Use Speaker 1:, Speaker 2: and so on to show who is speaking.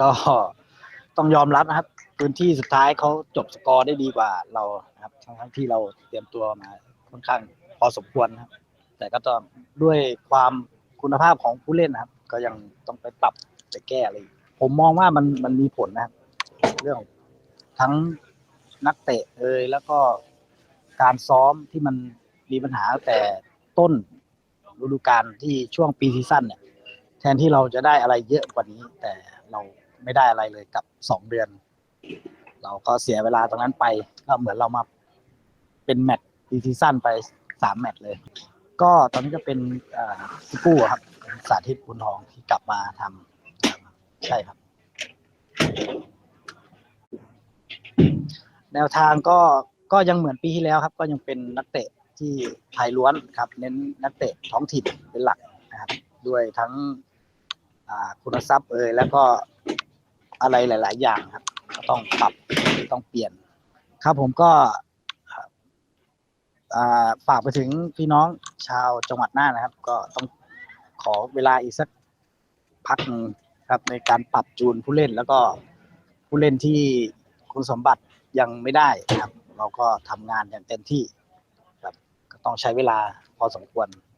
Speaker 1: ก็ต้องยอมรับนะครับ พื้นที่สุดท้ายเขาจบสกอร์ได้ดีกว่าเรานะครับทั้งทั้งที่เราเตรียมตัวมาค่อนข้างพอสมควรครับ แต่ก็ต้องด้วยความคุณภาพของผู้เล่นนะครับ ก็ยังต้องไปปรับไปแก้อะไรผมมองว่ามันมันมีผลนะครับ เรื่องทั้งนักเตะเอยแล้วก็การซ้อมที่มันมีปัญหาแต่ต้นฤดูกาลที่ช่วงปีซีซั่นเนี่ย แทนที่เราจะได้อะไรเยอะกว่านี้ แต่เรา ไม่ได้อะไรเลยกับสองเดือน เราก็เสียเวลาตรงนั้นไป ก็เหมือนเรามาเป็นแมตช์ปีซีซั่นไปสามแมตช์เลย ก็ตอนนี้ก็เป็นอ่าซิปูอะครับสาธิตบุญทองที่กลับมาทำใช่ครับ แนวทางก็ก็ยังเหมือนปีที่แล้วครับ ก็ยังเป็นนักเตะที่ไทยล้วนครับ เน้นนักเตะท้องถิ่นเป็นหลักนะครับ ด้วยทั้งอ่าคุณทรัพย์เอ่ยแล้วก็ อะไรหลาย ๆ อย่างครับ ก็ต้องปรับต้องเปลี่ยน ครับผมก็ฝากไปถึงพี่น้องชาวจังหวัดน่านนะครับ ก็ต้องขอเวลาอีกสักพักครับ ในการปรับจูนผู้เล่นแล้วก็ผู้เล่นที่คุณสมบัติยังไม่ได้นะครับ เราก็ทำงานอย่างเต็มที่ครับ ก็ต้องใช้เวลาพอสมควร